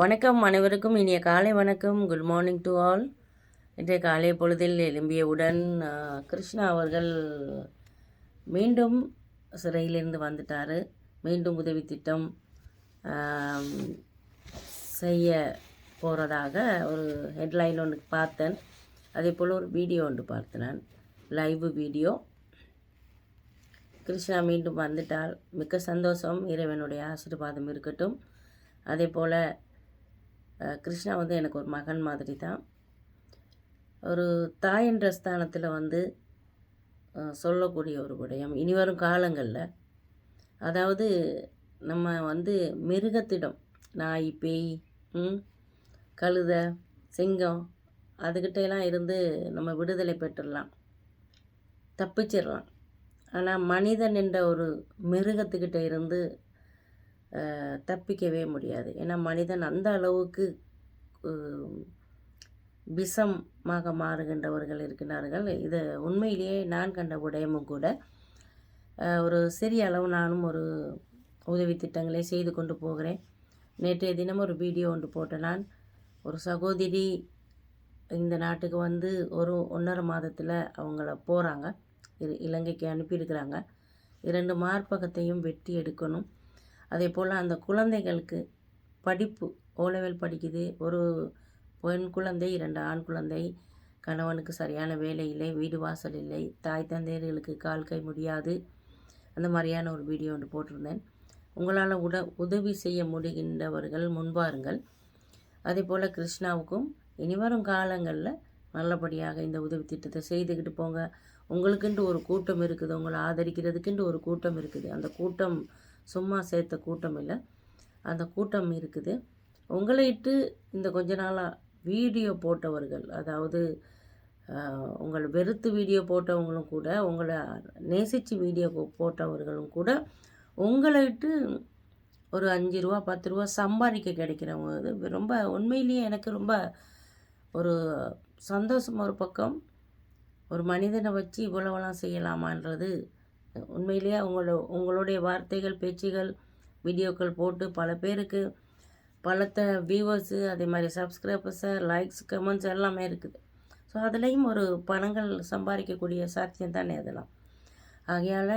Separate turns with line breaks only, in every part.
வணக்கம் அனைவருக்கும். இனிய காலை வணக்கம். குட் மார்னிங் டு ஆல் இன்றைய காலை பொழுதில் எழும்பியவுடன் கிருஷ்ணா அவர்கள் மீண்டும் சிறையிலிருந்து வந்துட்டார். மீண்டும் உதவி திட்டம் செய்ய போகிறதாக ஒரு ஹெட்லைன் ஒன்று பார்த்தேன். அதே போல் ஒரு வீடியோ ஒன்று பார்த்தேன் நான். லைவ் வீடியோ கிருஷ்ணா மீண்டும் வந்துட்டால் மிக்க சந்தோஷம். இறைவனுடைய ஆசீர்வாதம் இருக்கட்டும். அதே போல் கிருஷ்ணா வந்து எனக்கு ஒரு மகன் மாதிரி தான் ஒரு தாய் என்ற ஸ்தானத்தில் வந்து சொல்லக்கூடிய ஒரு விடயம். இனி வரும் காலங்களில் அதாவது நம்ம வந்து மிருகத்திடம் நாய் பேய் கழுத சிங்கம் அதுகிட்ட இருந்து நம்ம விடுதலை பெற்றுடலாம். தப்பிச்சிடலாம். ஆனால் மனிதன் என்ற ஒரு மிருகத்துக்கிட்ட இருந்து தப்பிக்கவே முடியாது. ஏன்னா மனிதன் அந்த அளவுக்கு விஷமாக மாறுகின்றவர்கள் இருக்கிறார்கள். இது உண்மையிலேயே நான் கண்ட உடையமும் கூட ஒரு சிறிய அளவு நானும் ஒரு உதவி திட்டங்களை செய்து கொண்டு போகிறேன். நேற்றைய தினம் ஒரு வீடியோ ஒன்று போட்டேன் நான் ஒரு சகோதரி இந்த நாட்டுக்கு வந்து ஒரு ஒன்றரை மாதத்தில் அவங்கள போகிறாங்க இலங்கைக்கு அனுப்பியிருக்கிறாங்க. இரண்டு மார்பகத்தையும் வெட்டி எடுக்கணும். அதே போல் அந்த குழந்தைகளுக்கு படிப்பு ஓ லெவல் படிக்குது. ஒரு பெண் குழந்தை இரண்டு ஆண் குழந்தை கணவனுக்கு சரியான வேலை இல்லை வீடு வாசல் இல்லை தாய் தந்தையர்களுக்கு கால் கை முடியாது. அந்த மாதிரியான ஒரு வீடியோ ஒன்று போட்டிருந்தேன். உங்களால் உட உதவி செய்ய முடிகின்றவர்கள் முன்பாருங்கள் அதே போல் கிருஷ்ணாவுக்கும் இனிவரும் காலங்களில் நல்லபடியாக இந்த உதவி திட்டத்தை செய்துக்கிட்டு போங்க. உங்களுக்குன்ட்டு ஒரு கூட்டம் இருக்குது. உங்களை ஆதரிக்கிறதுக்குன்ட்டு ஒரு கூட்டம் இருக்குது. அந்த கூட்டம் சும்மா சேர்த்த கூட்டம் இல்லை. அந்த கூட்டம் இருக்குது. உங்களை இட்டு இந்த கொஞ்ச நாளாக வீடியோ போட்டவர்கள் அதாவது உங்களை வெறுத்து வீடியோ போட்டவங்களும் கூட உங்களை நேசித்து வீடியோ போட்டவர்களும் கூட உங்களை இட்டு ஒரு அஞ்சு ரூபா பத்து ரூபா சம்பாதிக்க கிடைக்கிறவங்க இது ரொம்ப உண்மையிலேயே எனக்கு ரொம்ப ஒரு சந்தோஷம் ஒரு பக்கம். ஒரு மனிதனை வச்சு இவ்வளவெல்லாம் செய்யலாமான்றது உண்மையிலேயே உங்களோட உங்களுடைய வார்த்தைகள் பேச்சுகள் வீடியோக்கள் போட்டு பல பேருக்கு பலத்த வியூவர்ஸு அதே மாதிரி சப்ஸ்கிரைபர்ஸு லைக்ஸ் கமெண்ட்ஸ் எல்லாமே இருக்குது. ஸோ அதுலேயும் ஒரு பணங்கள் சம்பாதிக்கக்கூடிய சாத்தியம் தானே அதெல்லாம். ஆகையால்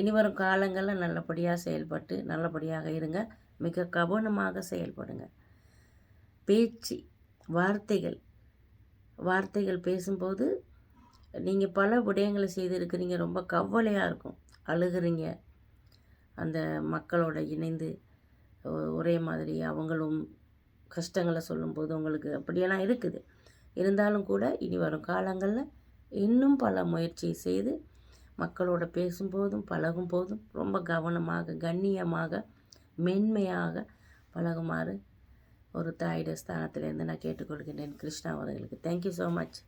இனி வரும் காலங்களில் நல்லபடியாக செயல்பட்டு நல்லபடியாக இருங்க. மிக கவனமாக செயல்படுங்க. பேச்சு வார்த்தைகள். வார்த்தைகள் பேசும்போது நீங்கள் பல விடயங்களை செய்திருக்கிறீங்க. ரொம்ப கவலையாக இருக்கும். அழுகுறீங்க. அந்த மக்களோட இணைந்து ஒரே மாதிரி அவங்களும் கஷ்டங்களை சொல்லும்போது உங்களுக்கு அப்படியெல்லாம் இருக்குது. இருந்தாலும் கூட இனி வரும் காலங்களில் இன்னும் பல முயற்சி செய்து மக்களோட பேசும்போதும் பழகும் போதும் ரொம்ப கவனமாக கண்ணியமாக மென்மையாக பழகுமாறு ஒரு தாயுடைய ஸ்தானத்திலேருந்து நான் கேட்டுக்கொள்கின்றேன். கிருஷ்ணா அவர்களுக்கு. Thank you so much